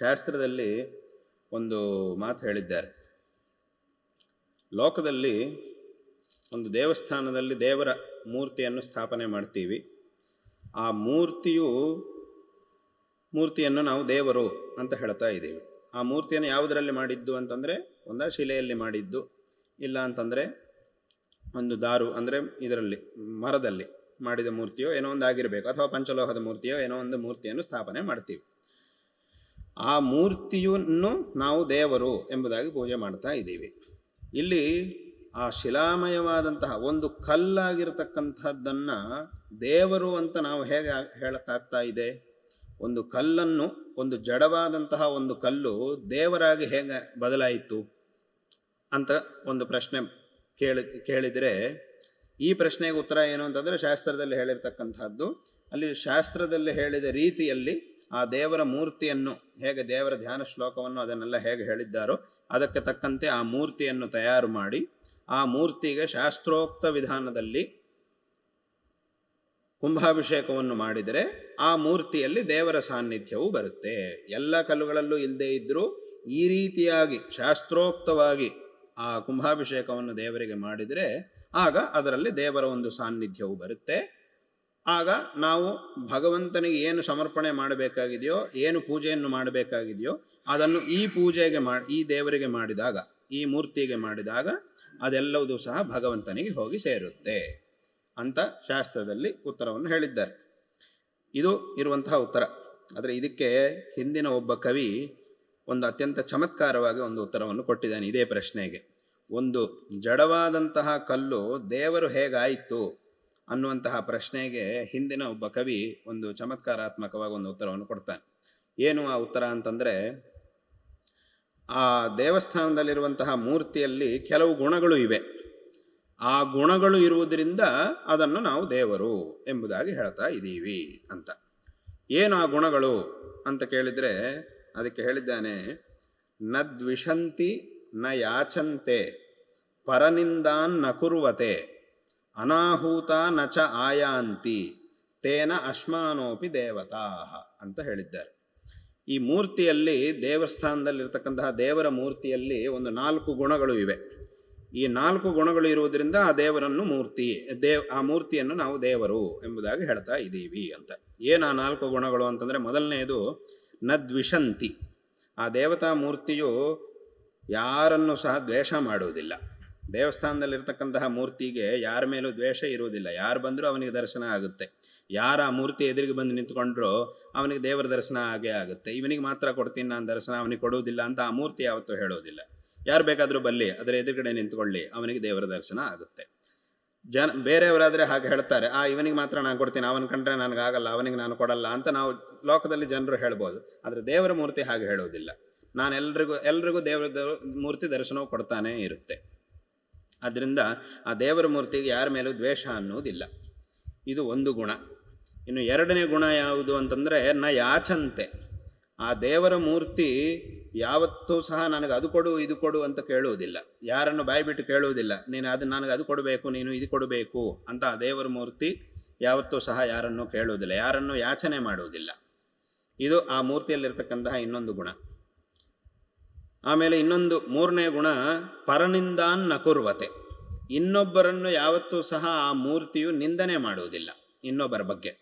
ಶಾಸ್ತ್ರದಲ್ಲಿ ಒಂದು ಮಾತು ಹೇಳಿದ್ದಾರೆ. ಲೋಕದಲ್ಲಿ ಒಂದು ದೇವಸ್ಥಾನದಲ್ಲಿ ದೇವರ ಮೂರ್ತಿಯನ್ನು ಸ್ಥಾಪನೆ ಮಾಡ್ತೀವಿ. ಆ ಮೂರ್ತಿಯು, ಮೂರ್ತಿಯನ್ನು ನಾವು ದೇವರು ಅಂತ ಹೇಳ್ತಾ ಇದ್ದೀವಿ. ಆ ಮೂರ್ತಿಯನ್ನು ಯಾವುದರಲ್ಲಿ ಮಾಡಿದ್ದು ಅಂತಂದರೆ, ಒಂದು ಶಿಲೆಯಲ್ಲಿ ಮಾಡಿದ್ದು, ಇಲ್ಲ ಅಂತಂದರೆ ಒಂದು ದಾರು, ಅಂದರೆ ಇದರಲ್ಲಿ, ಮರದಲ್ಲಿ ಮಾಡಿದ ಮೂರ್ತಿಯೋ ಏನೋ ಒಂದು ಆಗಿರಬೇಕು, ಅಥವಾ ಪಂಚಲೋಹದ ಮೂರ್ತಿಯೋ ಏನೋ ಒಂದು ಮೂರ್ತಿಯನ್ನು ಸ್ಥಾಪನೆ ಮಾಡ್ತೀವಿ. ಆ ಮೂರ್ತಿಯನ್ನು ನಾವು ದೇವರು ಎಂಬುದಾಗಿ ಪೂಜೆ ಮಾಡ್ತಾ ಇದ್ದೀವಿ. ಇಲ್ಲಿ ಆ ಶಿಲಾಮಯವಾದಂತಹ ಒಂದು ಕಲ್ಲಾಗಿರತಕ್ಕಂಥದ್ದನ್ನು ದೇವರು ಅಂತ ನಾವು ಹೇಗೆ ಹೇಳಕ್ಕಾಗ್ತಾ ಇದೆ? ಒಂದು ಕಲ್ಲನ್ನು, ಒಂದು ಜಡವಾದಂತಹ ಒಂದು ಕಲ್ಲು ದೇವರಾಗಿ ಹೇಗೆ ಬದಲಾಯಿತು ಅಂತ ಒಂದು ಪ್ರಶ್ನೆ ಕೇಳಿ, ಕೇಳಿದರೆ ಈ ಪ್ರಶ್ನೆಗೆ ಉತ್ತರ ಏನು ಅಂತಂದರೆ ಶಾಸ್ತ್ರದಲ್ಲಿ ಹೇಳಿರ್ತಕ್ಕಂಥದ್ದು ಅಲ್ಲಿ ಶಾಸ್ತ್ರದಲ್ಲಿ ಹೇಳಿದ ರೀತಿಯಲ್ಲಿ ಆ ದೇವರ ಮೂರ್ತಿಯನ್ನು, ಹೇಗೆ ದೇವರ ಧ್ಯಾನ ಶ್ಲೋಕವನ್ನು ಅದನ್ನೆಲ್ಲ ಹೇಗೆ ಹೇಳಿದ್ದಾರೋ, ಅದಕ್ಕೆ ತಕ್ಕಂತೆ ಆ ಮೂರ್ತಿಯನ್ನು ತಯಾರು ಮಾಡಿ, ಆ ಮೂರ್ತಿಗೆ ಶಾಸ್ತ್ರೋಕ್ತ ವಿಧಾನದಲ್ಲಿ ಕುಂಭಾಭಿಷೇಕವನ್ನು ಮಾಡಿದರೆ ಆ ಮೂರ್ತಿಯಲ್ಲಿ ದೇವರ ಸಾನ್ನಿಧ್ಯವು ಬರುತ್ತೆ. ಎಲ್ಲ ಕಲ್ಲುಗಳಲ್ಲೂ ಇಲ್ಲದೇ ಇದ್ದರೂ ಈ ರೀತಿಯಾಗಿ ಶಾಸ್ತ್ರೋಕ್ತವಾಗಿ ಆ ಕುಂಭಾಭಿಷೇಕವನ್ನು ದೇವರಿಗೆ ಮಾಡಿದರೆ ಆಗ ಅದರಲ್ಲಿ ದೇವರ ಒಂದು ಸಾನ್ನಿಧ್ಯವೂ ಬರುತ್ತೆ. ಆಗ ನಾವು ಭಗವಂತನಿಗೆ ಏನು ಸಮರ್ಪಣೆ ಮಾಡಬೇಕಾಗಿದೆಯೋ, ಏನು ಪೂಜೆಯನ್ನು ಮಾಡಬೇಕಾಗಿದೆಯೋ, ಅದನ್ನು ಈ ಪೂಜೆಗೆ ಮಾಡಿ ಈ ದೇವರಿಗೆ ಮಾಡಿದಾಗ, ಈ ಮೂರ್ತಿಗೆ ಮಾಡಿದಾಗ ಅದೆಲ್ಲವೂ ಸಹ ಭಗವಂತನಿಗೆ ಹೋಗಿ ಸೇರುತ್ತೆ ಅಂತ ಶಾಸ್ತ್ರದಲ್ಲಿ ಉತ್ತರವನ್ನು ಹೇಳಿದ್ದಾರೆ. ಇದು ಇರುವಂತಹ ಉತ್ತರ. ಆದರೆ ಇದಕ್ಕೆ ಹಿಂದಿನ ಒಬ್ಬ ಕವಿ ಒಂದು ಅತ್ಯಂತ ಚಮತ್ಕಾರವಾಗಿ ಒಂದು ಉತ್ತರವನ್ನು ಕೊಟ್ಟಿದ್ದಾನೆ ಇದೇ ಪ್ರಶ್ನೆಗೆ. ಒಂದು ಜಡವಾದಂತಹ ಕಲ್ಲು ದೇವರು ಹೇಗಾಯಿತು? ಅನ್ನುವಂತಹ ಪ್ರಶ್ನೆಗೆ ಹಿಂದಿನ ಒಬ್ಬ ಕವಿ ಒಂದು ಚಮತ್ಕಾರಾತ್ಮಕವಾಗಿ ಒಂದು ಉತ್ತರವನ್ನು ಕೊಡ್ತಾನೆ. ಏನು ಆ ಉತ್ತರ ಅಂತಂದರೆ, ಆ ದೇವಸ್ಥಾನದಲ್ಲಿರುವಂತಹ ಮೂರ್ತಿಯಲ್ಲಿ ಕೆಲವು ಗುಣಗಳು ಇವೆ. ಆ ಗುಣಗಳು ಇರುವುದರಿಂದ ಅದನ್ನು ನಾವು ದೇವರು ಎಂಬುದಾಗಿ ಹೇಳ್ತಾ ಇದ್ದೀವಿ ಅಂತ. ಏನು ಆ ಗುಣಗಳು ಅಂತ ಕೇಳಿದರೆ, ಅದಕ್ಕೆ ಹೇಳಿದ್ದಾನೆ ನ ದ್ವಿಷಂತಿ ನ ಯಾಚಂತೆ, ಪರನಿಂದಾನ್ನ ಕುರುವತೆ. ಅನಾಹೂತ ನಚ ಆಯಾಂತಿ, ತೇನ ಅಶ್ಮಾನೋಪಿ ದೇವತಾ ಅಂತ ಹೇಳಿದ್ದಾರೆ. ಈ ಮೂರ್ತಿಯಲ್ಲಿ ದೇವಸ್ಥಾನದಲ್ಲಿರ್ತಕ್ಕಂತಹ ದೇವರ ಮೂರ್ತಿಯಲ್ಲಿ ಒಂದು ನಾಲ್ಕು ಗುಣಗಳು ಇವೆ. ಈ ನಾಲ್ಕು ಗುಣಗಳು ಇರುವುದರಿಂದ ಆ ದೇವರನ್ನು ಮೂರ್ತಿ, ದೇವ್, ಆ ಮೂರ್ತಿಯನ್ನು ನಾವು ದೇವರು ಎಂಬುದಾಗಿ ಹೇಳ್ತಾ ಇದ್ದೀವಿ ಅಂತ. ಏನು ಆ ನಾಲ್ಕು ಗುಣಗಳು ಅಂತಂದರೆ ಮೊದಲನೆಯದು ನದ್ವಿಷಂತಿ. ದ್ವಿಷಂತಿ ಆ ದೇವತಾ ಮೂರ್ತಿಯು ಯಾರನ್ನು ಸಹ ದ್ವೇಷ ಮಾಡುವುದಿಲ್ಲ. ದೇವಸ್ಥಾನದಲ್ಲಿರ್ತಕ್ಕಂತಹ ಮೂರ್ತಿಗೆ ಯಾರ ಮೇಲೂ ದ್ವೇಷ ಇರುವುದಿಲ್ಲ. ಯಾರು ಬಂದರೂ ಅವನಿಗೆ ದರ್ಶನ ಆಗುತ್ತೆ. ಯಾರ ಆ ಮೂರ್ತಿ ಎದುರಿಗೆ ಬಂದು ನಿಂತ್ಕೊಂಡ್ರೂ ಅವನಿಗೆ ದೇವರ ದರ್ಶನ ಆಗೇ ಆಗುತ್ತೆ. ಇವನಿಗೆ ಮಾತ್ರ ಕೊಡ್ತೀನಿ, ನಾನು ದರ್ಶನ, ಅವನಿಗೆ ಕೊಡುವುದಿಲ್ಲ ಅಂತ ಆ ಮೂರ್ತಿ ಯಾವತ್ತೂ ಹೇಳೋದಿಲ್ಲ. ಯಾರು ಬೇಕಾದರೂ ಬಲ್ಲಿ ಅದರ ಎದುರುಗಡೆ ನಿಂತ್ಕೊಳ್ಳಿ, ಅವನಿಗೆ ದೇವರ ದರ್ಶನ ಆಗುತ್ತೆ. ಜನ, ಬೇರೆಯವರಾದರೆ ಹಾಗೆ ಹೇಳ್ತಾರೆ, ಆ, ಇವನಿಗೆ ಮಾತ್ರ ನಾನು ಕೊಡ್ತೀನಿ, ಅವನ ಕಂಡ್ರೆ ನನಗಾಗಲ್ಲ ಅವನಿಗೆ ನಾನು ಕೊಡಲ್ಲ ಅಂತ ನಾವು ಲೋಕದಲ್ಲಿ ಜನರು ಹೇಳ್ಬೋದು. ಆದರೆ ದೇವರ ಮೂರ್ತಿ ಹಾಗೆ ಹೇಳೋದಿಲ್ಲ. ನಾನು ಎಲ್ರಿಗೂ ಎಲ್ರಿಗೂ ದೇವರ ಮೂರ್ತಿ ದರ್ಶನವೂ ಕೊಡ್ತಾನೇ ಇರುತ್ತೆ. ಆದ್ದರಿಂದ ಆ ದೇವರ ಮೂರ್ತಿಗೆ ಯಾರ ಮೇಲೂ ದ್ವೇಷ ಅನ್ನೋದಿಲ್ಲ. ಇದು ಒಂದು ಗುಣ. ಇನ್ನು ಎರಡನೇ ಗುಣ ಯಾವುದು ಅಂತಂದರೆ ನ ಯಾಚಂತೆ. ಆ ದೇವರ ಮೂರ್ತಿ ಯಾವತ್ತೂ ಸಹ ನನಗೆ ಅದು ಕೊಡು, ಇದು ಕೊಡು ಅಂತ ಕೇಳುವುದಿಲ್ಲ. ಯಾರನ್ನು ಬಾಯ್ಬಿಟ್ಟು ಕೇಳುವುದಿಲ್ಲ. ನೀನು ಅದು ನನಗೆ ಅದು ಕೊಡಬೇಕು, ನೀನು ಇದು ಕೊಡಬೇಕು ಅಂತ ಆ ದೇವರ ಮೂರ್ತಿ ಯಾವತ್ತೂ ಸಹ ಯಾರನ್ನು ಕೇಳುವುದಿಲ್ಲ. ಯಾರನ್ನು ಯಾಚನೆ ಮಾಡುವುದಿಲ್ಲ. ಇದು ಆ ಮೂರ್ತಿಯಲ್ಲಿರ್ತಕ್ಕಂತಹ ಇನ್ನೊಂದು ಗುಣ. ಆಮೇಲೆ ಇನ್ನೊಂದು ಮೂರನೇ ಗುಣ, ಪರನಿಂದಾನ್ ನಕುರ್ವತೆ. ಇನ್ನೊಬ್ಬರನ್ನು ಯಾವತ್ತೂ ಸಹ ಆ ಮೂರ್ತಿಯು ನಿಂದನೆ ಮಾಡುವುದಿಲ್ಲ ಇನ್ನೊಬ್ಬರ ಬಗ್ಗೆ.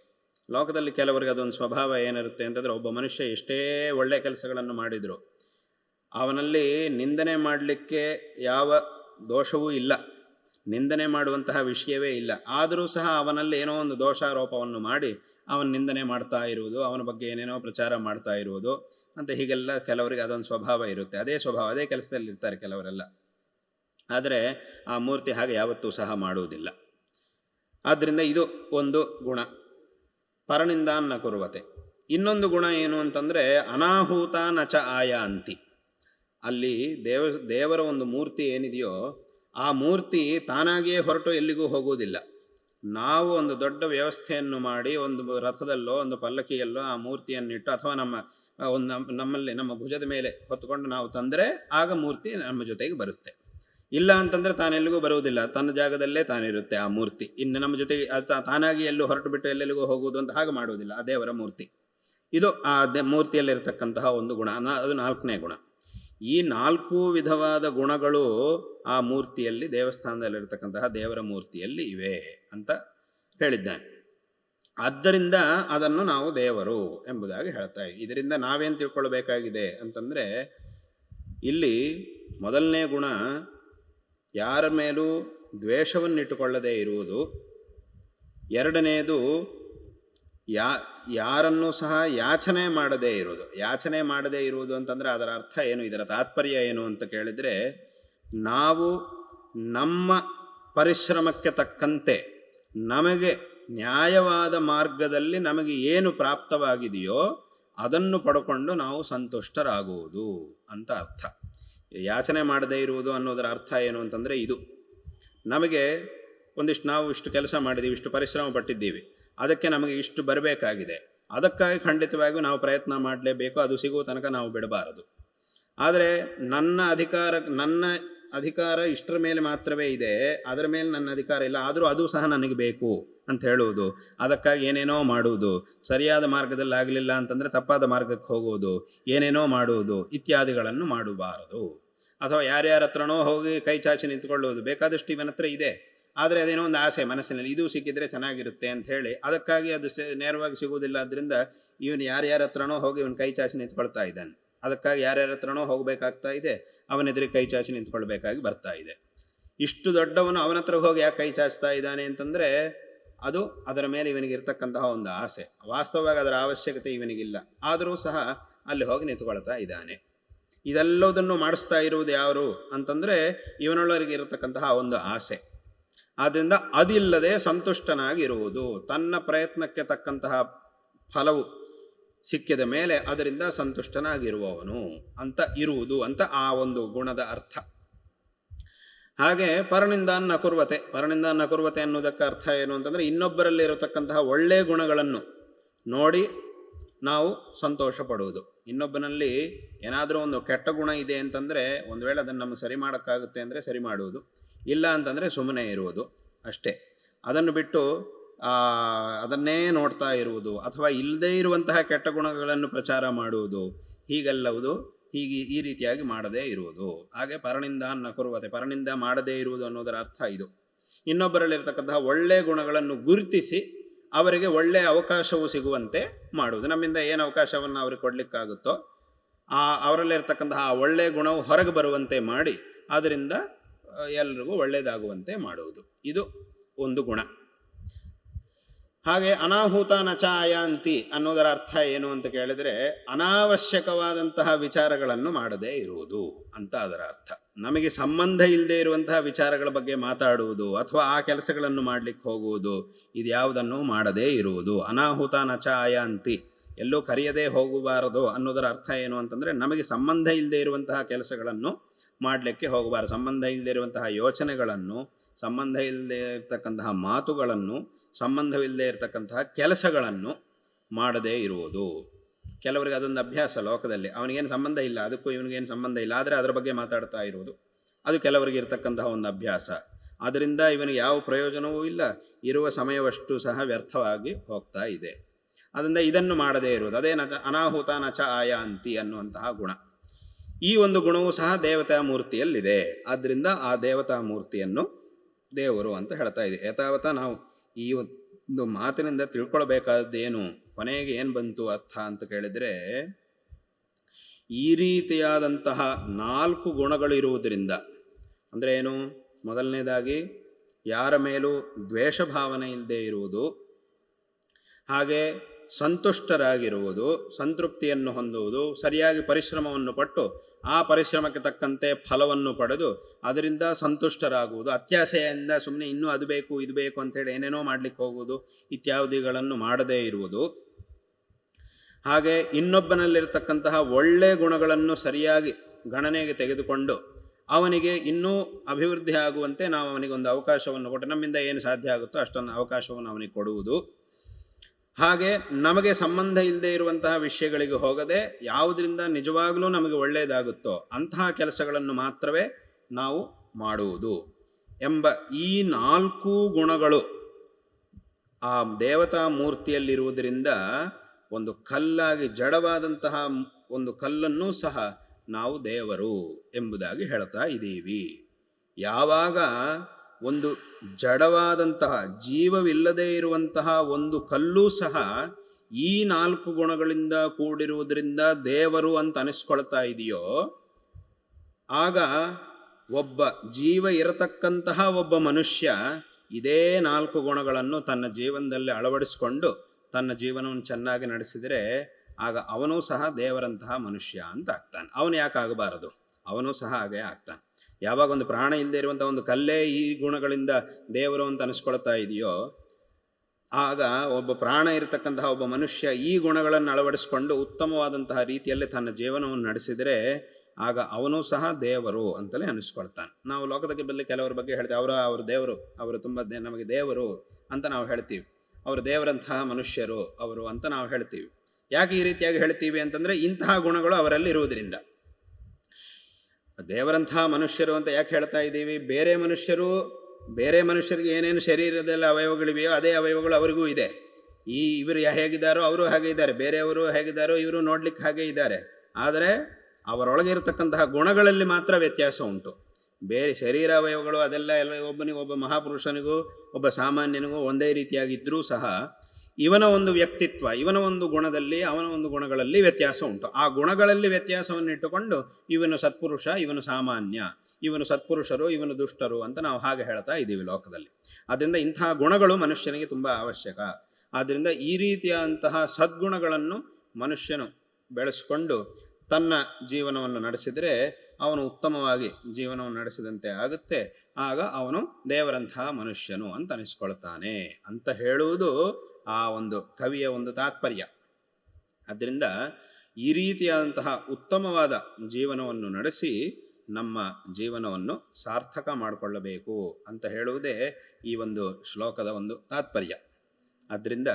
ಲೋಕದಲ್ಲಿ ಕೆಲವರಿಗೆ ಅದೊಂದು ಸ್ವಭಾವ ಏನಿರುತ್ತೆ ಅಂತಂದರೆ ಒಬ್ಬ ಮನುಷ್ಯ ಎಷ್ಟೇ ಒಳ್ಳೆಯ ಕೆಲಸಗಳನ್ನು ಮಾಡಿದರು, ಅವನಲ್ಲಿ ನಿಂದನೆ ಮಾಡಲಿಕ್ಕೆ ಯಾವ ದೋಷವೂ ಇಲ್ಲ, ನಿಂದನೆ ಮಾಡುವಂತಹ ವಿಷಯವೇ ಇಲ್ಲ. ಆದರೂ ಸಹ ಅವನಲ್ಲಿ ಏನೋ ಒಂದು ದೋಷಾರೋಪವನ್ನು ಮಾಡಿ ಅವನ ನಿಂದನೆ ಮಾಡ್ತಾ ಇರುವುದು, ಅವನ ಬಗ್ಗೆ ಏನೇನೋ ಪ್ರಚಾರ ಮಾಡ್ತಾ ಇರುವುದು ಅಂತ ಹೀಗೆಲ್ಲ ಕೆಲವರಿಗೆ ಅದೊಂದು ಸ್ವಭಾವ ಇರುತ್ತೆ. ಅದೇ ಸ್ವಭಾವ, ಅದೇ ಕೆಲಸದಲ್ಲಿ ಇರ್ತಾರೆ ಕೆಲವರೆಲ್ಲ. ಆದರೆ ಆ ಮೂರ್ತಿ ಹಾಗೆ ಯಾವತ್ತೂ ಸಹ ಮಾಡುವುದಿಲ್ಲ. ಆದ್ದರಿಂದ ಇದು ಒಂದು ಗುಣ. ಪರನಿಂದಾನ್ನ ಕುರುವತೆ. ಇನ್ನೊಂದು ಗುಣ ಏನು ಅಂತಂದರೆ, ಅನಾಹುತ ನಚ ಆಯಾಂತಿ. ಅಲ್ಲಿ ದೇವ, ದೇವರ ಒಂದು ಮೂರ್ತಿ ಏನಿದೆಯೋ, ಆ ಮೂರ್ತಿ ತಾನಾಗಿಯೇ ಹೊರಟು ಎಲ್ಲಿಗೂ ಹೋಗುವುದಿಲ್ಲ. ನಾವು ಒಂದು ದೊಡ್ಡ ವ್ಯವಸ್ಥೆಯನ್ನು ಮಾಡಿ, ಒಂದು ರಥದಲ್ಲೋ, ಒಂದು ಪಲ್ಲಕ್ಕಿಯಲ್ಲೋ ಆ ಮೂರ್ತಿಯನ್ನಿಟ್ಟು, ಅಥವಾ ನಮ್ಮ ಒಂದು ನಮ್ಮ ನಮ್ಮಲ್ಲಿ ನಮ್ಮ ಭುಜದ ಮೇಲೆ ಹೊತ್ತುಕೊಂಡು ನಾವು ತಂದರೆ ಆಗ ಮೂರ್ತಿ ನಮ್ಮ ಜೊತೆಗೆ ಬರುತ್ತೆ. ಇಲ್ಲ ಅಂತಂದರೆ ತಾನೆಲ್ಲಿಗೂ ಬರುವುದಿಲ್ಲ. ತನ್ನ ಜಾಗದಲ್ಲೇ ತಾನಿರುತ್ತೆ ಆ ಮೂರ್ತಿ. ಇನ್ನು ನಮ್ಮ ಜೊತೆಗೆ ತಾನಾಗಿ ಎಲ್ಲೂ ಹೊರಟು ಬಿಟ್ಟು ಎಲ್ಲೆಲ್ಲಿಗೂ ಹೋಗುವುದು ಅಂತ ಹಾಗೆ ಮಾಡುವುದಿಲ್ಲ. ಆ ದೇವರ ಮೂರ್ತಿ. ಇದು ಆ ಮೂರ್ತಿಯಲ್ಲಿರತಕ್ಕಂತಹ ಒಂದು ಗುಣ. ಅದು ನಾಲ್ಕನೇ ಗುಣ. ಈ ನಾಲ್ಕು ವಿಧವಾದ ಗುಣಗಳು ಆ ಮೂರ್ತಿಯಲ್ಲಿ, ದೇವಸ್ಥಾನದಲ್ಲಿರ್ತಕ್ಕಂತಹ ದೇವರ ಮೂರ್ತಿಯಲ್ಲಿ ಇವೆ ಅಂತ ಹೇಳಿದ್ದಾನೆ. ಆದ್ದರಿಂದ ಅದನ್ನು ನಾವು ದೇವರು ಎಂಬುದಾಗಿ ಹೇಳ್ತಾ ಇದರಿಂದ ನಾವೇನು ತಿಳ್ಕೊಳ್ಬೇಕಾಗಿದೆ ಅಂತಂದರೆ, ಇಲ್ಲಿ ಮೊದಲನೇ ಗುಣ, ಯಾರ ಮೇಲೂ ದ್ವೇಷವನ್ನಿಟ್ಟುಕೊಳ್ಳದೇ ಇರುವುದು. ಎರಡನೆಯದು ಯಾ, ಯಾರನ್ನು ಸಹ ಯಾಚನೆ ಮಾಡದೇ ಇರುವುದು. ಯಾಚನೆ ಮಾಡದೇ ಇರುವುದು ಅಂತಂದರೆ ಅದರ ಅರ್ಥ ಏನು, ಇದರ ತಾತ್ಪರ್ಯ ಏನು ಅಂತ ಕೇಳಿದರೆ, ನಾವು ನಮ್ಮ ಪರಿಶ್ರಮಕ್ಕೆ ತಕ್ಕಂತೆ ನಮಗೆ ನ್ಯಾಯವಾದ ಮಾರ್ಗದಲ್ಲಿ ನಮಗೆ ಏನು ಪ್ರಾಪ್ತವಾಗಿದೆಯೋ ಅದನ್ನು ಪಡ್ಕೊಂಡು ನಾವು ಸಂತುಷ್ಟರಾಗುವುದು ಅಂತ ಅರ್ಥ. ಯಾಚನೆ ಮಾಡದೇ ಇರುವುದು ಅನ್ನೋದರ ಅರ್ಥ ಏನು ಅಂತಂದರೆ ಇದು. ನಮಗೆ ಒಂದಿಷ್ಟು ನಾವು ಇಷ್ಟು ಕೆಲಸ ಮಾಡಿದ್ದೀವಿ, ಇಷ್ಟು ಪರಿಶ್ರಮ ಪಟ್ಟಿದ್ದೀವಿ, ಅದಕ್ಕೆ ನಮಗೆ ಇಷ್ಟು ಬರಬೇಕಾಗಿದೆ, ಅದಕ್ಕಾಗಿ ಖಂಡಿತವಾಗಿಯೂ ನಾವು ಪ್ರಯತ್ನ ಮಾಡಲೇಬೇಕು, ಅದು ಸಿಗುವ ತನಕ ನಾವು ಬಿಡಬಾರದು. ಆದರೆ ನನ್ನ ಅಧಿಕಾರ, ನನ್ನ ಅಧಿಕಾರ ಇಷ್ಟರ ಮೇಲೆ ಮಾತ್ರವೇ ಇದೆ, ಅದರ ಮೇಲೆ ನನ್ನ ಅಧಿಕಾರ ಇಲ್ಲ, ಆದರೂ ಅದು ಸಹ ನನಗೆ ಬೇಕು ಅಂತ ಹೇಳುವುದು. ಅದಕ್ಕಾಗಿ ಏನೇನೋ ಮಾಡುವುದು. ಸರಿಯಾದ ಮಾರ್ಗದಲ್ಲಿ ಆಗಲಿಲ್ಲ ಅಂತಂದರೆ ತಪ್ಪಾದ ಮಾರ್ಗಕ್ಕೆ ಹೋಗುವುದು. ಏನೇನೋ ಮಾಡುವುದು. ಇತ್ಯಾದಿಗಳನ್ನು ಮಾಡಬಾರದು. ಅಥವಾ ಯಾರ್ಯಾರ ಹತ್ರನೋ ಹೋಗಿ ಕೈ ಚಾಚಿ ನಿಂತ್ಕೊಳ್ಳುವುದು ಬೇಕಾದಷ್ಟು ಇವನ ಹತ್ರ ಇದೆ. ಆದರೆ ಅದೇನೋ ಒಂದು ಆಸೆ ಮನಸ್ಸಿನಲ್ಲಿ, ಇದು ಸಿಕ್ಕಿದ್ರೆ ಚೆನ್ನಾಗಿರುತ್ತೆ ಅಂತ ಹೇಳಿ, ಅದಕ್ಕಾಗಿ ಅದು ನೇರವಾಗಿ ಸಿಗುವುದಿಲ್ಲ ಆದ್ದರಿಂದ ಇವನು ಯಾರ್ಯಾರ ಹತ್ರನೋ ಹೋಗಿ ಇವನು ಕೈ ಚಾಚಿ ನಿಂತ್ಕೊಳ್ತಾ ಇದ್ದಾನೆ. ಅದಕ್ಕಾಗಿ ಯಾರ್ಯಾರ ಹತ್ರನೋ ಹೋಗಬೇಕಾಗ್ತಾ ಇದೆ. ಅವನೆದುರಿಗೆ ಕೈ ಚಾಚಿ ನಿಂತ್ಕೊಳ್ಬೇಕಾಗಿ ಬರ್ತಾ ಇದೆ. ಇಷ್ಟು ದೊಡ್ಡವನು ಅವನ ಹತ್ರ ಹೋಗಿ ಯಾಕೆ ಕೈ ಚಾಚ್ತಾ ಇದ್ದಾನೆ ಅಂತಂದರೆ ಅದು ಅದರ ಮೇಲೆ ಇವನಿಗೆ ಇರ್ತಕ್ಕಂತಹ ಒಂದು ಆಸೆ. ವಾಸ್ತವವಾಗಿ ಅದರ ಅವಶ್ಯಕತೆ ಇವನಿಗಿಲ್ಲ. ಆದರೂ ಸಹ ಅಲ್ಲಿ ಹೋಗಿ ನಿಂತ್ಕೊಳ್ತಾ ಇದ್ದಾನೆ. ಇದೆಲ್ಲದನ್ನು ಮಾಡಿಸ್ತಾ ಇರುವುದು ಯಾರು ಅಂತಂದರೆ ಇವನೊಳಗೆ ಇರತಕ್ಕಂತಹ ಒಂದು ಆಸೆ. ಆದ್ದರಿಂದ ಅದಿಲ್ಲದೆ ಸಂತುಷ್ಟನಾಗಿರುವುದು. ತನ್ನ ಪ್ರಯತ್ನಕ್ಕೆ ತಕ್ಕಂತಹ ಫಲವು ಸಿಕ್ಕಿದ ಮೇಲೆ ಅದರಿಂದ ಸಂತುಷ್ಟನಾಗಿರುವವನು ಅಂತ ಇರುವುದು ಅಂತ ಆ ಒಂದು ಗುಣದ ಅರ್ಥ. ಹಾಗೆ ಪರನಿಂದ ನಕುರ್ವತೆ ಪರನಿಂದ ನಕುರ್ವತೆ ಅನ್ನೋದಕ್ಕೆ ಅರ್ಥ ಏನು ಅಂತಂದರೆ ಇನ್ನೊಬ್ಬರಲ್ಲಿ ಇರತಕ್ಕಂತಹ ಒಳ್ಳೆಯ ಗುಣಗಳನ್ನು ನೋಡಿ ನಾವು ಸಂತೋಷ ಪಡುವುದು ಇನ್ನೊಬ್ಬನಲ್ಲಿ ಏನಾದರೂ ಒಂದು ಕೆಟ್ಟ ಗುಣ ಇದೆ ಅಂತಂದರೆ ಒಂದು ವೇಳೆ ಅದನ್ನು ನಮಗೆ ಸರಿ ಮಾಡೋಕ್ಕಾಗುತ್ತೆ ಅಂದರೆ ಸರಿ ಮಾಡುವುದು. ಇಲ್ಲ ಅಂತಂದರೆ ಸುಮ್ಮನೆ ಇರುವುದು ಅಷ್ಟೇ. ಅದನ್ನು ಬಿಟ್ಟು ಅದನ್ನೇ ನೋಡ್ತಾ ಇರುವುದು ಅಥವಾ ಇಲ್ಲದೇ ಇರುವಂತಹ ಕೆಟ್ಟ ಗುಣಗಳನ್ನು ಪ್ರಚಾರ ಮಾಡುವುದು ಹೀಗೆಲ್ಲವುದು ಹೀಗೆ ಈ ರೀತಿಯಾಗಿ ಮಾಡದೇ ಇರುವುದು. ಹಾಗೆ ಪರನಿಂದ ನಕುರುವತೆ ಪರನಿಂದ ಮಾಡದೇ ಇರುವುದು ಅನ್ನೋದರ ಅರ್ಥ ಇದು. ಇನ್ನೊಬ್ಬರಲ್ಲಿರ್ತಕ್ಕಂತಹ ಒಳ್ಳೆಯ ಗುಣಗಳನ್ನು ಗುರುತಿಸಿ ಅವರಿಗೆ ಒಳ್ಳೆಯ ಅವಕಾಶವು ಸಿಗುವಂತೆ ಮಾಡುವುದು. ನಮ್ಮಿಂದ ಏನು ಅವಕಾಶವನ್ನು ಅವ್ರಿಗೆ ಕೊಡಲಿಕ್ಕಾಗುತ್ತೋ ಆ ಅವರಲ್ಲಿರ್ತಕ್ಕಂತಹ ಒಳ್ಳೆಯ ಗುಣವು ಹೊರಗೆ ಬರುವಂತೆ ಮಾಡಿ, ಅದರಿಂದ ಎಲ್ರಿಗೂ ಒಳ್ಳೆಯದಾಗುವಂತೆ ಮಾಡುವುದು. ಇದು ಒಂದು ಗುಣ. ಹಾಗೆ ಅನಾಹುತ ನಚಾಯಾಂತಿ ಅನ್ನೋದರ ಅರ್ಥ ಏನು ಅಂತ ಕೇಳಿದರೆ ಅನಾವಶ್ಯಕವಾದಂತಹ ವಿಚಾರಗಳನ್ನು ಮಾಡದೇ ಇರುವುದು ಅಂತ ಅದರ ಅರ್ಥ. ನಮಗೆ ಸಂಬಂಧ ಇಲ್ಲದೆ ಇರುವಂತಹ ವಿಚಾರಗಳ ಬಗ್ಗೆ ಮಾತಾಡುವುದು ಅಥವಾ ಆ ಕೆಲಸಗಳನ್ನು ಮಾಡಲಿಕ್ಕೆ ಹೋಗುವುದು ಇದು ಯಾವುದನ್ನು ಮಾಡದೇ ಇರುವುದು. ಅನಾಹುತ ನಚಾಯಾಂತಿ ಎಲ್ಲೂ ಕರೆಯದೇ ಹೋಗಬಾರದು ಅನ್ನೋದರ ಅರ್ಥ ಏನು ಅಂತಂದರೆ ನಮಗೆ ಸಂಬಂಧ ಇಲ್ಲದೆ ಇರುವಂತಹ ಕೆಲಸಗಳನ್ನು ಮಾಡಲಿಕ್ಕೆ ಹೋಗಬಾರದು. ಸಂಬಂಧ ಇಲ್ಲದೆ ಇರುವಂತಹ ಯೋಚನೆಗಳನ್ನು, ಸಂಬಂಧ ಇಲ್ಲದೆ ಇರ್ತಕ್ಕಂತಹ ಮಾತುಗಳನ್ನು ಸಂಬಂಧವಿಲ್ಲದೆ ಇರತಕ್ಕಂತಹ ಕೆಲಸಗಳನ್ನು ಮಾಡದೇ ಇರುವುದು. ಕೆಲವರಿಗೆ ಅದೊಂದು ಅಭ್ಯಾಸ ಲೋಕದಲ್ಲಿ. ಅವನಿಗೇನು ಸಂಬಂಧ ಇಲ್ಲ, ಅದಕ್ಕೂ ಇವನಿಗೇನು ಸಂಬಂಧ ಇಲ್ಲ, ಆದರೆ ಅದರ ಬಗ್ಗೆ ಮಾತಾಡ್ತಾ ಇರುವುದು. ಅದು ಕೆಲವರಿಗೆ ಇರತಕ್ಕಂತಹ ಒಂದು ಅಭ್ಯಾಸ. ಅದರಿಂದ ಇವನಿಗೆ ಯಾವ ಪ್ರಯೋಜನವೂ ಇಲ್ಲ, ಇರುವ ಸಮಯವಷ್ಟು ಸಹ ವ್ಯರ್ಥವಾಗಿ ಹೋಗ್ತಾ ಇದೆ. ಅದರಿಂದ ಇದನ್ನು ಮಾಡದೇ ಇರುವುದು. ಅದೇ ನಚ ಅನಾಹುತ ನಚ ಆಯಾಂತಿ ಅನ್ನುವಂತಹ ಗುಣ. ಈ ಒಂದು ಗುಣವು ಸಹ ದೇವತಾ ಮೂರ್ತಿಯಲ್ಲಿದೆ. ಆದ್ದರಿಂದ ಆ ದೇವತಾ ಮೂರ್ತಿಯನ್ನು ದೇವರು ಅಂತ ಹೇಳ್ತಾ ಇದೆ. ಯಥಾವತ ನಾವು ಈ ಒಂದು ಮಾತಿನಿಂದ ತಿಳ್ಕೊಳ್ಬೇಕಾದ್ದೇನು ಕೊನೆಗೆ ಏನು ಬಂತು ಅರ್ಥ ಅಂತ ಕೇಳಿದರೆ, ಈ ರೀತಿಯಾದಂತಹ ನಾಲ್ಕು ಗುಣಗಳು ಇರುವುದರಿಂದ, ಅಂದರೆ ಏನು? ಮೊದಲನೇದಾಗಿ, ಯಾರ ಮೇಲೂ ದ್ವೇಷ ಭಾವನೆ ಇಲ್ಲದೆ ಇರುವುದು. ಹಾಗೆ ಸಂತುಷ್ಟರಾಗಿರುವುದು, ಸಂತೃಪ್ತಿಯನ್ನು ಹೊಂದುವುದು, ಸರಿಯಾಗಿ ಪರಿಶ್ರಮವನ್ನು ಪಟ್ಟು ಆ ಪರಿಶ್ರಮಕ್ಕೆ ತಕ್ಕಂತೆ ಫಲವನ್ನು ಪಡೆದು ಅದರಿಂದ ಸಂತುಷ್ಟರಾಗುವುದು. ಅತ್ಯಾಸೆಯಿಂದ ಸುಮ್ಮನೆ ಇನ್ನೂ ಅದು ಬೇಕು, ಇದು ಬೇಕು ಅಂತೇಳಿ ಏನೇನೋ ಮಾಡಲಿಕ್ಕೆ ಹೋಗುವುದು, ಇತ್ಯಾದಿಗಳನ್ನು ಮಾಡದೇ ಇರುವುದು. ಹಾಗೆ ಇನ್ನೊಬ್ಬನಲ್ಲಿರತಕ್ಕಂತಹ ಒಳ್ಳೆಯ ಗುಣಗಳನ್ನು ಸರಿಯಾಗಿ ಗಣನೆಗೆ ತೆಗೆದುಕೊಂಡು ಅವನಿಗೆ ಇನ್ನೂ ಅಭಿವೃದ್ಧಿ ಆಗುವಂತೆ ನಾವು ಅವನಿಗೊಂದು ಅವಕಾಶವನ್ನು ಕೊಟ್ಟು, ನಮ್ಮಿಂದ ಏನು ಸಾಧ್ಯ ಆಗುತ್ತೋ ಅಷ್ಟೊಂದು ಅವಕಾಶವನ್ನು ಅವನಿಗೆ ಕೊಡುವುದು. ಹಾಗೆ ನಮಗೆ ಸಂಬಂಧ ಇಲ್ಲದೆ ಇರುವಂತಹ ವಿಷಯಗಳಿಗೆ ಹೋಗದೆ ಯಾವುದರಿಂದ ನಿಜವಾಗಲೂ ನಮಗೆ ಒಳ್ಳೆಯದಾಗುತ್ತೋ ಅಂತಹ ಕೆಲಸಗಳನ್ನು ಮಾತ್ರವೇ ನಾವು ಮಾಡುವುದು ಎಂಬ ಈ ನಾಲ್ಕು ಗುಣಗಳು ಆ ದೇವತಾ ಮೂರ್ತಿಯಲ್ಲಿರುವುದರಿಂದ ಒಂದು ಕಲ್ಲಾಗಿ ಜಡವಾದಂತಹ ಒಂದು ಕಲ್ಲನ್ನು ಸಹ ನಾವು ದೇವರು ಎಂಬುದಾಗಿ ಹೇಳ್ತಾ ಇದ್ದೀವಿ ಯಾವಾಗ ಒಂದು ಜಡವಾದಂತಹ ಜೀವವಿಲ್ಲದೆ ಇರುವಂತಹ ಒಂದು ಕಲ್ಲೂ ಸಹ ಈ ನಾಲ್ಕು ಗುಣಗಳಿಂದ ಕೂಡಿರುವುದರಿಂದ ದೇವರು ಅಂತ ಅನಿಸ್ಕೊಳ್ತಾ ಇದೆಯೋ, ಆಗ ಒಬ್ಬ ಜೀವ ಇರತಕ್ಕಂತಹ ಒಬ್ಬ ಮನುಷ್ಯ ಇದೇ ನಾಲ್ಕು ಗುಣಗಳನ್ನು ತನ್ನ ಜೀವನದಲ್ಲಿ ಅಳವಡಿಸಿಕೊಂಡು ತನ್ನ ಜೀವನವನ್ನು ಚೆನ್ನಾಗಿ ನಡೆಸಿದರೆ ಆಗ ಅವನೂ ಸಹ ದೇವರಂತಹ ಮನುಷ್ಯ ಅಂತ ಆಗ್ತಾನೆ. ಅವನು ಯಾಕೆ ಆಗಬಾರದು? ಅವನು ಸಹ ಹಾಗೆ ಆಗ್ತಾನೆ. ಯಾವಾಗ ಒಂದು ಪ್ರಾಣ ಇಲ್ಲದೆ ಇರುವಂಥ ಒಂದು ಕಲ್ಲೇ ಈ ಗುಣಗಳಿಂದ ದೇವರು ಅಂತ ಅನಿಸ್ಕೊಳ್ತಾ ಇದೆಯೋ, ಆಗ ಒಬ್ಬ ಪ್ರಾಣ ಇರತಕ್ಕಂತಹ ಒಬ್ಬ ಮನುಷ್ಯ ಈ ಗುಣಗಳನ್ನು ಅಳವಡಿಸಿಕೊಂಡು ಉತ್ತಮವಾದಂತಹ ರೀತಿಯಲ್ಲಿ ತನ್ನ ಜೀವನವನ್ನು ನಡೆಸಿದರೆ ಆಗ ಅವನು ಸಹ ದೇವರು ಅಂತಲೇ ಅನಿಸ್ಕೊಳ್ತಾನೆ. ನಾವು ಲೋಕದಕ್ಕೆ ಬಲ್ಲಿ ಕೆಲವರ ಬಗ್ಗೆ ಹೇಳ್ತೇವೆ, ಅವರ, ಅವರು ದೇವರು, ಅವರು ತುಂಬ ನಮಗೆ ದೇವರು ಅಂತ ನಾವು ಹೇಳ್ತೀವಿ. ಅವರು ದೇವರಂತಹ ಮನುಷ್ಯರು ಅವರು ಅಂತ ನಾವು ಹೇಳ್ತೀವಿ. ಯಾಕೆ ಈ ರೀತಿಯಾಗಿ ಹೇಳ್ತೀವಿ ಅಂತಂದರೆ ಇಂತಹ ಗುಣಗಳು ಅವರಲ್ಲಿ ಇರುವುದರಿಂದ. ದೇವರಂತಹ ಮನುಷ್ಯರು ಅಂತ ಯಾಕೆ ಹೇಳ್ತಾ ಇದ್ದೀವಿ? ಬೇರೆ ಮನುಷ್ಯರು, ಬೇರೆ ಮನುಷ್ಯರಿಗೆ ಏನೇನು ಶರೀರದಲ್ಲಿ ಅವಯವಗಳಿವೆಯೋ ಅದೇ ಅವಯವಗಳು ಅವರಿಗೂ ಇದೆ. ಈ ಇವರು ಹೇಗಿದ್ದಾರೋ ಅವರು ಹಾಗೆ ಇದ್ದಾರೆ. ಬೇರೆಯವರು ಹೇಗಿದ್ದಾರೋ ಇವರು ನೋಡ್ಲಿಕ್ಕೆ ಹಾಗೆ ಇದ್ದಾರೆ. ಆದರೆ ಅವರೊಳಗೆ ಇರತಕ್ಕಂತಹ ಗುಣಗಳಲ್ಲಿ ಮಾತ್ರ ವ್ಯತ್ಯಾಸ ಉಂಟು. ಬೇರೆ ಶರೀರ ಅವಯವಗಳು ಅದೆಲ್ಲ ಎಲ್ಲ ಒಬ್ಬನಿಗೆ, ಒಬ್ಬ ಮಹಾಪುರುಷನಿಗೂ, ಒಬ್ಬ ಸಾಮಾನ್ಯನಿಗೂ ಒಂದೇ ರೀತಿಯಾಗಿದ್ದರೂ ಸಹ ಇವನ ಒಂದು ವ್ಯಕ್ತಿತ್ವ, ಇವನ ಒಂದು ಗುಣದಲ್ಲಿ, ಅವನ ಒಂದು ಗುಣಗಳಲ್ಲಿ ವ್ಯತ್ಯಾಸ ಉಂಟು. ಆ ಗುಣಗಳಲ್ಲಿ ವ್ಯತ್ಯಾಸವನ್ನು ಇಟ್ಟುಕೊಂಡು ಇವನು ಸತ್ಪುರುಷ, ಇವನು ಸಾಮಾನ್ಯ, ಇವನು ಸತ್ಪುರುಷರು, ಇವನು ದುಷ್ಟರು ಅಂತ ನಾವು ಹಾಗೆ ಹೇಳ್ತಾ ಇದ್ದೀವಿ ಲೋಕದಲ್ಲಿ. ಆದ್ದರಿಂದ ಇಂತಹ ಗುಣಗಳು ಮನುಷ್ಯನಿಗೆ ತುಂಬ ಅವಶ್ಯಕ. ಆದ್ದರಿಂದ ಈ ರೀತಿಯಾದಂತಹ ಸದ್ಗುಣಗಳನ್ನು ಮನುಷ್ಯನು ಬೆಳೆಸಿಕೊಂಡು ತನ್ನ ಜೀವನವನ್ನು ನಡೆಸಿದರೆ ಅವನು ಉತ್ತಮವಾಗಿ ಜೀವನವನ್ನು ನಡೆಸಿದಂತೆ ಆಗುತ್ತೆ. ಆಗ ಅವನು ದೇವರಂತಹ ಮನುಷ್ಯನು ಅಂತ ಅನಿಸ್ಕೊಳ್ತಾನೆ ಅಂತ ಹೇಳುವುದು ಆ ಒಂದು ಕವಿಯ ಒಂದು ತಾತ್ಪರ್ಯ. ಆದ್ದರಿಂದ ಈ ರೀತಿಯಾದಂತಹ ಉತ್ತಮವಾದ ಜೀವನವನ್ನು ನಡೆಸಿ ನಮ್ಮ ಜೀವನವನ್ನು ಸಾರ್ಥಕ ಮಾಡಿಕೊಳ್ಳಬೇಕು ಅಂತ ಹೇಳುವುದೇ ಈ ಒಂದು ಶ್ಲೋಕದ ಒಂದು ತಾತ್ಪರ್ಯ. ಆದ್ದರಿಂದ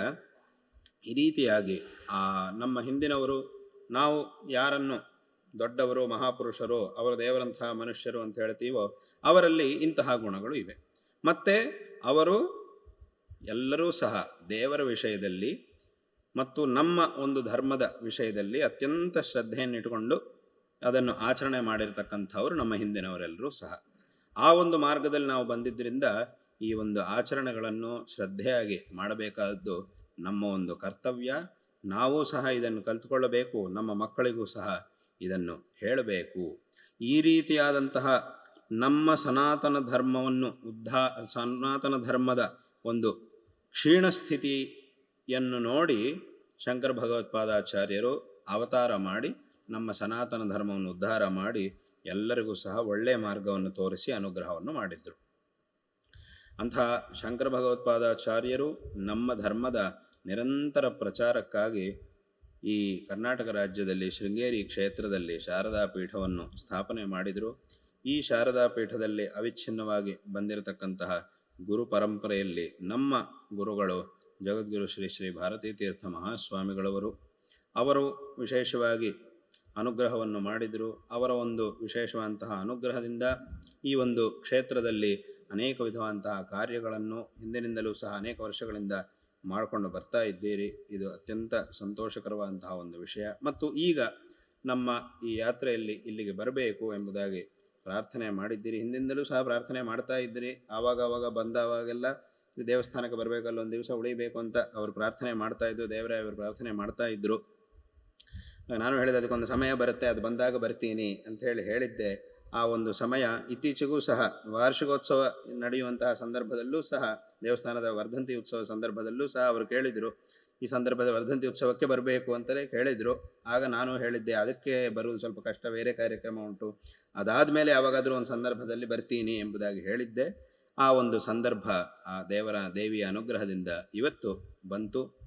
ಈ ರೀತಿಯಾಗಿ ಆ ನಮ್ಮ ಹಿಂದಿನವರು, ನಾವು ಯಾರನ್ನು ದೊಡ್ಡವರು, ಮಹಾಪುರುಷರು, ಅವರ ದೇವರಂತಹ ಮನುಷ್ಯರು ಅಂತ ಹೇಳ್ತೀವೋ ಅವರಲ್ಲಿ ಇಂತಹ ಗುಣಗಳು ಇವೆ. ಮತ್ತು ಅವರು ಎಲ್ಲರೂ ಸಹ ದೇವರ ವಿಷಯದಲ್ಲಿ ಮತ್ತು ನಮ್ಮ ಒಂದು ಧರ್ಮದ ವಿಷಯದಲ್ಲಿ ಅತ್ಯಂತ ಶ್ರದ್ಧೆಯನ್ನಿಟ್ಟುಕೊಂಡು ಅದನ್ನು ಆಚರಣೆ ಮಾಡಿರ್ತಕ್ಕಂಥವರು ನಮ್ಮ ಹಿಂದಿನವರೆಲ್ಲರೂ ಸಹ. ಆ ಒಂದು ಮಾರ್ಗದಲ್ಲಿ ನಾವು ಬಂದಿದ್ದರಿಂದ ಈ ಒಂದು ಆಚರಣೆಗಳನ್ನು ಶ್ರದ್ಧೆಯಾಗಿ ಮಾಡಬೇಕಾದದ್ದು ನಮ್ಮ ಒಂದು ಕರ್ತವ್ಯ. ನಾವು ಸಹ ಇದನ್ನು ಕಲಿತುಕೊಳ್ಳಬೇಕು, ನಮ್ಮ ಮಕ್ಕಳಿಗೂ ಸಹ ಇದನ್ನು ಹೇಳಬೇಕು. ಈ ರೀತಿಯಾದಂತಹ ನಮ್ಮ ಸನಾತನ ಧರ್ಮವನ್ನು ಉದ್ಧಾ, ಸನಾತನ ಧರ್ಮದ ಒಂದು ಕ್ಷೀಣ ಸ್ಥಿತಿಯನ್ನು ನೋಡಿ ಶಂಕರ ಭಗವತ್ಪಾದಾಚಾರ್ಯರು ಅವತಾರ ಮಾಡಿ, ನಮ್ಮ ಸನಾತನ ಧರ್ಮವನ್ನು ಉದ್ಧಾರ ಮಾಡಿ, ಎಲ್ಲರಿಗೂ ಸಹ ಒಳ್ಳೆಯ ಮಾರ್ಗವನ್ನು ತೋರಿಸಿ ಅನುಗ್ರಹವನ್ನು ಮಾಡಿದರು. ಅಂತಹ ಶಂಕರ ಭಗವತ್ಪಾದಾಚಾರ್ಯರು ನಮ್ಮ ಧರ್ಮದ ನಿರಂತರ ಪ್ರಚಾರಕ್ಕಾಗಿ ಈ ಕರ್ನಾಟಕ ರಾಜ್ಯದಲ್ಲಿ, ಶೃಂಗೇರಿ ಕ್ಷೇತ್ರದಲ್ಲಿ ಶಾರದಾ ಪೀಠವನ್ನು ಸ್ಥಾಪನೆ ಮಾಡಿದರು. ಈ ಶಾರದಾ ಪೀಠದಲ್ಲಿ ಅವಿಚ್ಛಿನ್ನವಾಗಿ ಬಂದಿರತಕ್ಕಂತಹ ಗುರು ಪರಂಪರೆಯಲ್ಲಿ ನಮ್ಮ ಗುರುಗಳು ಜಗದ್ಗುರು ಶ್ರೀ ಶ್ರೀ ಭಾರತೀ ತೀರ್ಥ ಮಹಾಸ್ವಾಮಿಗಳವರು. ಅವರು ವಿಶೇಷವಾಗಿ ಅನುಗ್ರಹವನ್ನು ಮಾಡಿದರು. ಅವರ ಒಂದು ವಿಶೇಷವಾದಂತಹ ಅನುಗ್ರಹದಿಂದ ಈ ಒಂದು ಕ್ಷೇತ್ರದಲ್ಲಿ ಅನೇಕ ವಿಧವಾದಂತಹ ಕಾರ್ಯಗಳನ್ನು ಹಿಂದಿನಿಂದಲೂ ಸಹ ಅನೇಕ ವರ್ಷಗಳಿಂದ ಮಾಡಿಕೊಂಡು ಬರ್ತಾ ಇದ್ದೀರಿ. ಇದು ಅತ್ಯಂತ ಸಂತೋಷಕರವಾದಂತಹ ಒಂದು ವಿಷಯ. ಮತ್ತು ಈಗ ನಮ್ಮ ಈ ಯಾತ್ರೆಯಲ್ಲಿ ಇಲ್ಲಿಗೆ ಬರಬೇಕು ಎಂಬುದಾಗಿ ಪ್ರಾರ್ಥನೆ ಮಾಡಿದ್ದೀರಿ. ಹಿಂದಿಂದಲೂ ಸಹ ಪ್ರಾರ್ಥನೆ ಮಾಡ್ತಾ ಇದ್ದೀರಿ. ಆವಾಗ ಆವಾಗ ಬಂದಾವಾಗೆಲ್ಲ ದೇವಸ್ಥಾನಕ್ಕೆ ಬರಬೇಕಲ್ಲ, ಒಂದು ದಿವಸ ಉಳಿಬೇಕು ಅಂತ ಅವರು ಪ್ರಾರ್ಥನೆ ಮಾಡ್ತಾ ಇದ್ರು. ದೇವರೇ ಅವರು ಪ್ರಾರ್ಥನೆ ಮಾಡ್ತಾ ಇದ್ದರು ನಾನು ಹೇಳಿದೆ, ಅದಕ್ಕೊಂದು ಸಮಯ ಬರುತ್ತೆ, ಅದು ಬಂದಾಗ ಬರ್ತೀನಿ ಅಂತ ಹೇಳಿ ಹೇಳಿದ್ದೆ. ಆ ಒಂದು ಸಮಯ ಇತ್ತೀಚೆಗೂ ಸಹ ವಾರ್ಷಿಕೋತ್ಸವ ನಡೆಯುವಂತಹ ಸಂದರ್ಭದಲ್ಲೂ ಸಹ, ದೇವಸ್ಥಾನದ ವರ್ಧಂತಿ ಉತ್ಸವ ಸಂದರ್ಭದಲ್ಲೂ ಸಹ ಅವರು ಕೇಳಿದರು. ಈ ಸಂದರ್ಭದ ವರ್ಧಂತಿ ಉತ್ಸವಕ್ಕೆ ಬರಬೇಕು ಅಂತಲೇ ಕೇಳಿದರು ಆಗ ನಾನು ಹೇಳಿದ್ದೆ, ಅದಕ್ಕೆ ಬರುವುದು ಸ್ವಲ್ಪ ಕಷ್ಟ, ಬೇರೆ ಕಾರ್ಯಕ್ರಮ ಉಂಟು. ಅದಾದ ಮೇಲೆ ಯಾವಾಗಾದರೂ ಒಂದು ಸಂದರ್ಭದಲ್ಲಿ ಬರ್ತೀನಿ ಎಂಬುದಾಗಿ ಹೇಳಿದ್ದೆ. ಆ ಒಂದು ಸಂದರ್ಭ ಆ ದೇವರ, ದೇವಿಯ ಅನುಗ್ರಹದಿಂದ ಇವತ್ತು ಬಂತು.